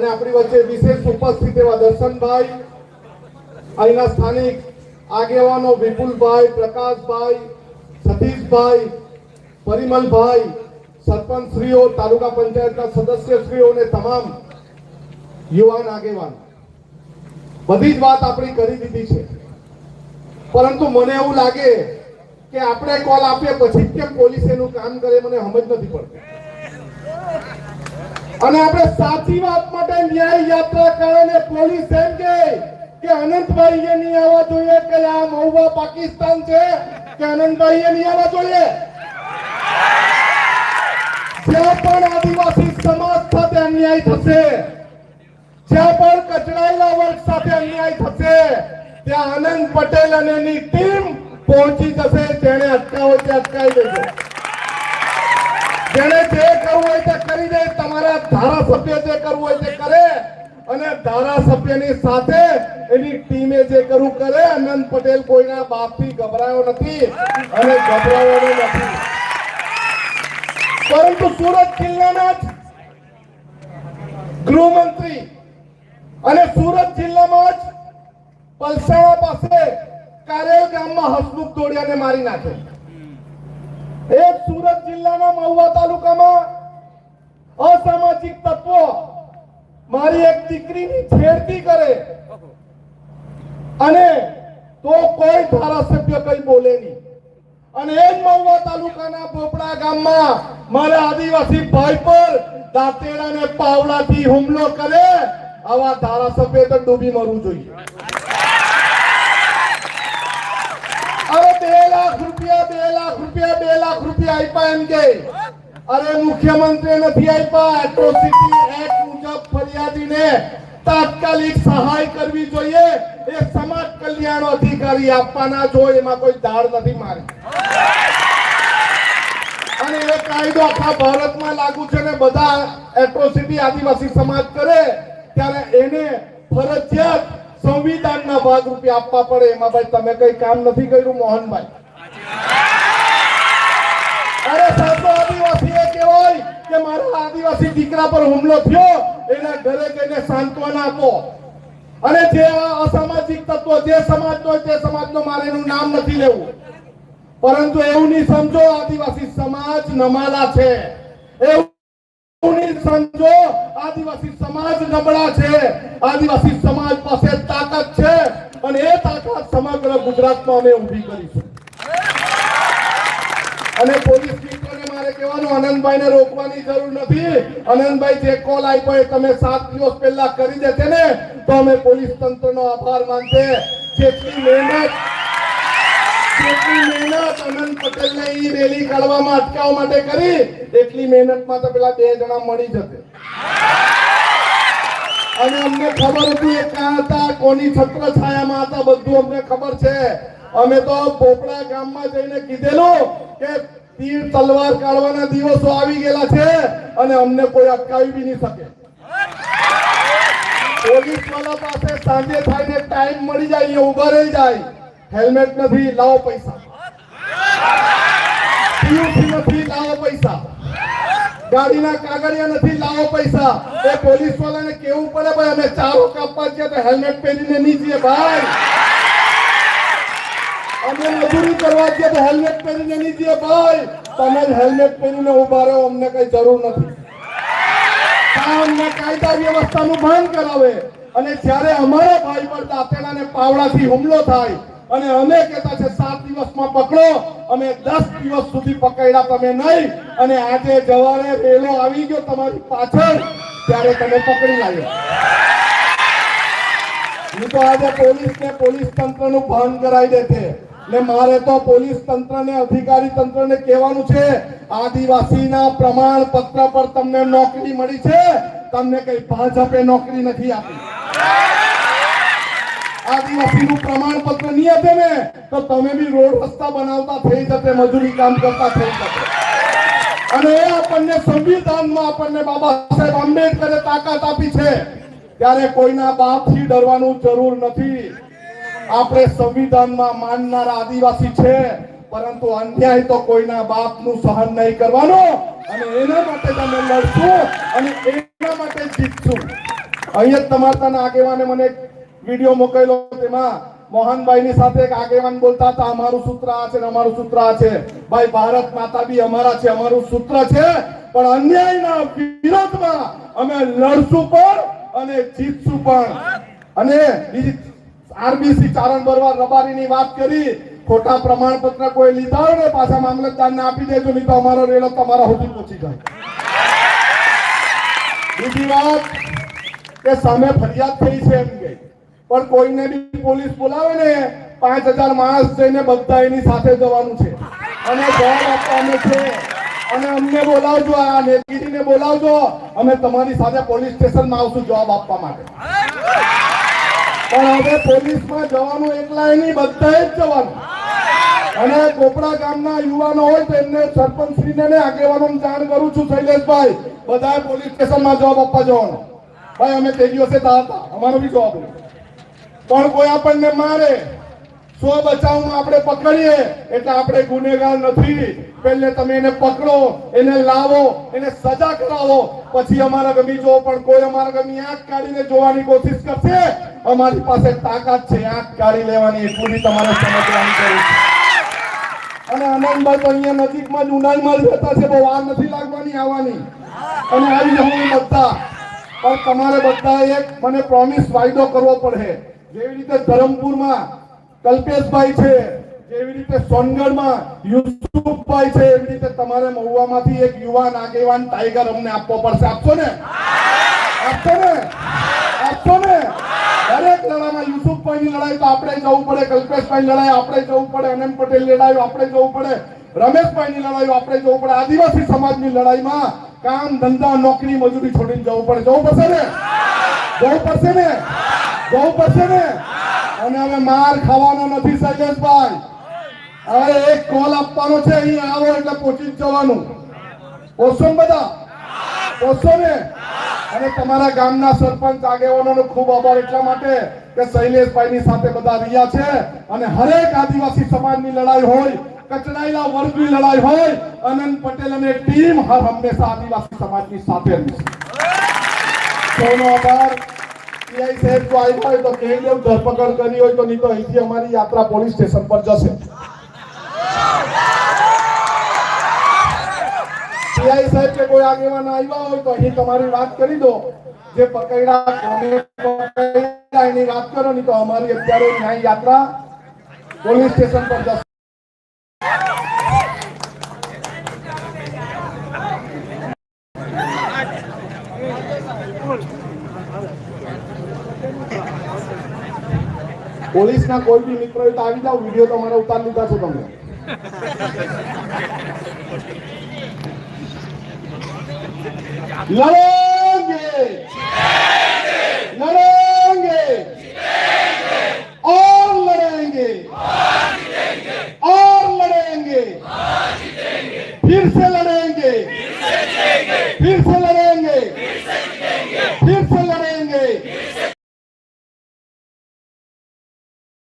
અને આપણી વચ્ચે વિશેષ ઉપસ્થિત એવા દર્શનભાઈ, અહીંના સ્થાનિક આગેવાનો વિપુલભાઈ, પ્રકાશભાઈ, સતીશભાઈ, પરિમલભાઈ, સરપંચશ્રીઓ, તાલુકા પંચાયતના સદસ્યશ્રીઓ અને તમામ યુવાન આગેવાન. બધી જ વાત આપણી કરી દીધી છે. પરંતુ મને એવું લાગે કે આપણે કોલ આપીએ પછી કેમ પોલીસ એનું કામ કરે, મને સમજ નથી પડતી. અને આપણે સાચી વાત માટે ન્યાય યાત્રા કરે પોલીસ એમ કે કે અનંતભાઈ એ નહીં આવવા જોઈએ, કે આ મહુવા પાકિસ્તાન છે, કે અનંતભાઈ એ નહીં આવવા જોઈએ. જ્યાં પણ આદિવાસી સમાજ સાથે અન્યાય થશે, જ્યાં પણ કચડાયેલા વર્ગ સાથે અન્યાય થશે, ત્યાં આનંદ પટેલ અને એની ટીમ પહોંચી જશે જેને અટકાવો તે અટકાવી દેશે. જેને જે કરવું હોય તે કરી દે, તમારા ધારાસભ્ય જે કરવું હોય તે કરે. અને ધારાસભ્યની સાથે એની ટીમે જે કરવું કરે, આનંદ પટેલ કોઈના બાપથી ગભરાયો નથી અને ગભરાયો નથી. પરંતુ સુરત જિલ્લાના જ ગૃહમંત્રી અને સુરત જિલ્લામાં જ પલસાણા પાસે કારેલ ગામમાં હસમુખ તોડિયાને મારી નાખે. એ સુરત જિલ્લાના મહુવા તાલુકામાં અસામાજિક તત્વો મારી એક દીકરીની છેડતી કરે. અને તો કોઈ ધારાસભ્ય કઈ બોલે નહીં. અને એ જ મહુવા તાલુકાના પોપડા ગામમાં મારા આદિવાસી ભાઈ પર દાંતેડા ને પાવડાથી હુમલો કરે, આવા ધારાસભ્ય તો ડૂબી મરવું જોઈએ અરે બે લાખ રૂપિયા બે લાખ રૂપિયા બે લાખ રૂપિયા આપ્યા એમ કે, અરે મુખ્યમંત્રી નથી આપ્યા એટ્રોસિટી એક્ટ મુજબ ફરિયાદીને તાત્કાલિક સહાય કરવી જોઈએ. એ સમાજ કલ્યાણ અધિકારી આપવાના જો એમાં કોઈ દાળ નથી મારી. અને એ કાયદો આખા ભારતમાં લાગુ છે ને બધા એટ્રોસિટી આદિવાસી સમાજ કરે, ત્યારે એને ફરજિયાત સંવિધાનના ભાગરૂપે આપવા પડે. એમાં ભાઈ તમે કઈ કામ નથી કર્યું, મોહનભાઈ? અરે સાચો આદિવાસી એ કહેવાય કે મારા આદિવાસી દીકરા પર હુમલો થયો, એના ઘરે જઈને સાંત્વના આપો. અને જે આ અસામાજિક તત્વો, જે સમાજનો તે સમાજનો મારે એનું નામ નથી લેવું. પરંતુ એવું નહીં સમજો, આદિવાસી સમાજ નમાલા છે. એવું નહીં સમજો, આદિવાસી સમાજ નબળા છે. આદિવાસી સમાજ પાસે તાકાત છે. અને એ તાકાત સમગ્ર ગુજરાતમાં અમે ઊભી કરીશું. અને પોલીસ મિત્રોને મારે કહેવાનું આનંદભાઈને રોકવાની જરૂર નથી. આનંદભાઈ જે કોલ આપ્યો એ તમે સાત દિવસ પહેલા કરી દેતે ને, તો અમે પોલીસ તંત્રનો આભાર માનશે. જેટલી મહેનત, જેટલી તો પેલા બે જણા મળી જશે. અને અમને ખબર હતી ક્યાં હતા, કોની છત્ર છાયામાં હતા, બધું અમને ખબર છે. અમે તો પોપડા ગામમાં જઈને કીધેલું કે તીર તલવાર કાઢવાના દિવસો આવી ગયેલા છે અને અમને કોઈ અટકાવી બી નહીં શકે. પોલીસવાળા પાસે સાંજે થાય ને ટાઈમ મળી જાય ઊભા રહી જાય. હેલ્મેટ નથી, લાવો પૈસા. પીયુસી નથી, લાવો પૈસા. ગાડીના કાગળિયા નથી, લાવો પૈસા. એ પોલીસ વાળાને કેવું પડે ભાઈ? અમે ચારો કાપવા છીએ તો હેલ્મેટ પહેરીને નહીં જઈએ ભાઈ. અમે મજૂરી કરવા છીએ તો હેલ્મેટ પહેરીને નહીં જઈએ ભાઈ. તમે જ હેલ્મેટ પહેરીને ઊભા રહો, અમને કઈ જરૂર નથી. અમને કાયદા વ્યવસ્થાનું ભાન કરાવે. અને જ્યારે અમારા ભાઈ પર દાંતેડા ને પાવડાથી હુમલો થાય અને અમે કહેતા છે, સાત દિવસમાં પકડો, અમે દસ દિવસ સુધી પકડ્યા તમે નહીં. અને આજે જવારે રેલો આવી ગયો તમારી પાછળ, ત્યારે તમે પકડી લાવ્યો. હું તો આજે પોલીસ ને પોલીસ તંત્રનું ભાન કરાવી દેતે મારે તો પોલીસ તંત્રને, અધિકારી તંત્રને કહેવાનું છે, આદિવાસીના પ્રમાણપત્ર પર તમને નોકરી મળી છે, તમને કઈ ભાજપે નોકરી નથી આપી. આદિવાસીનું પ્રમાણપત્ર નહીં આપે ને, તો તમે બી રોડ રસ્તા બનાવતા થઈ જશે, મજૂરી કામ કરતા થઈ જશે. અને એ આપણને સંવિધાનમાં આપણને બાબા સાહેબ આંબેડકરે તાકાત આપી છે. ત્યારે કોઈના બાપથી ડરવાનું જરૂર નથી. આપણે સંવિધાનમાં માનનારા આદિવાસી છે, પરંતુ અન્યાય તો કોઈના બાપનું સહન નહીં કરવાનું. અને એના માટે તમે લડશું અને એના માટે જીતશું. અહીંયા તમારા આગેવાને મને વીડિયો મોકલ્યો તેમાં. મોહનભાઈની સાથે એક આગેવાન બોલતા હતા, અમારું સૂત્ર આ છે ને અમારું સૂત્ર આ છે. ભાઈ, ભારત માતા બી અમારા છે, અમારું સૂત્ર છે. પણ અન્યાયના વિરોધમાં અમે લડશું પણ અને જીતશું પણ. અને બીજી આરબીસી ચારણ ભરવા રબારીની વાત કરી. ખોટા પ્રમાણપત્ર કોઈ લીધા હોય ને પાછા મામલતદારને આપી દેજો, નહીં તો અમારો રેલો તમારા સુધી પહોંચી જાય. બીજી વાત કે સામે ફરિયાદ થઈ છે એમ કે. પણ કોઈને બી પોલીસ બોલાવે ને, પાંચ હજાર માણસ જઈને બધા એની સાથે જવાનું છે. અને જવાબ આપવાનું છે. અને અમને બોલાવજો, આ નેતગીરીને બોલાવજો. અમે તમારી સાથે પોલીસ સ્ટેશનમાં આવશું જવાબ આપવા માટે. પણ હવે પોલીસમાં જવાનું એકલાય નહીં બધાએ જ જવાનું. અને કોપડા ગામના યુવાનો હોય તો એમને સરપંચશ્રીને ને આગેવાનોને જાણ કરું છું, શૈલેષભાઈ. બધાએ પોલીસ સ્ટેશનમાં જવાબ આપવા જવાનો. ભાઈ, અમે તે દિવસે હતા. અમારો બી જવાબ. પણ કોઈ આપણને મારે. સ્વ બચાવમાં આપણે પકડીએ એટલે આપણે ગુનેગાર નથી. પહેલે તમે એને પકડો, એને લાવો, એને સજા કરાવો. પછી અમારા ગમી જો પણ કોઈ અમારા ગમી આંખ કાઢીને જોવાની કોશિશ કરશે. અમારી પાસે તાકાત છે, આંખ કાઢી લેવાની એટલું તમારે સમજવાની જરૂર અને આનંદભાઈ તો અહીંયા નજીકમાં જ ઉનાળમાં જ રહેતા છે, બહુ વાર નથી લાગવાની આવવાની. અને આવી જવાનું બધા. પણ તમારે બધા એક મને પ્રોમિસ વાયદો કરવો પડે. જેવી રીતે ધરમપુરમાં કલ્પેશભાઈ છે, જેવી રીતે સોનગઢમાં યુસુફભાઈ છે, એવી રીતે તમારે મહુવામાંથી એક યુવાન આગેવાન ટાઈગર અમને આપવો પડશે. આપશો ને? આપશો ને? આપશો ને? દરેક લડાઈમાં યુસુફભાઈની લડાઈ તો આપણે જવું પડે કલ્પેશભાઈ લડાઈ આપણે જવું પડે, અનંત પટેલ લડાઈ આપણે જવું પડે, રમેશભાઈની લડાઈ આપણે જવું પડે. આદિવાસી સમાજની લડાઈમાં કામ, ધંધા, નોકરી, મજૂરી છોડીને જવું પડે. જવું પડશે ને? જવું પડશે ને? જવું પડશે ને? અને હવે માર ખાવાનો નથી શૈલેષભાઈ હવે એક કોલ આપવાનો છે અહીં આવો એટલે પહોંચી જવાનું. ઓછો બધા? ઓછો ને? અને તમારા ગામના સરપંચ આગેવાનોનો ખૂબ આભાર એટલા માટે કે શૈલેષભાઈની સાથે બધા રહ્યા છે. અને હરેક આદિવાસી સમાજની લડાઈ હોય, કચડાયેલા વર્ગની લડાઈ હોય, અનંત પટેલ અને ટીમ હર હંમેશા આદિવાસી સમાજની સાથે રહી છે. આભાર. પીઆઈ સાહેબ કે કોઈ આગેવાન આવ્યા હોય તો અહીં તમારી વાત કરી દો. જે પકડ્યા પકડ્યા વાત કરો નહીં તો અમારી અત્યારે ન્યાય યાત્રા પોલીસ સ્ટેશન પર જશે. પોલીસ ના કોઈ બી મિત્ર હોય તો આવી જાઓ વીડિયો તમારે ઉતારી લીધા છો તમે લડેંગે લડેંગે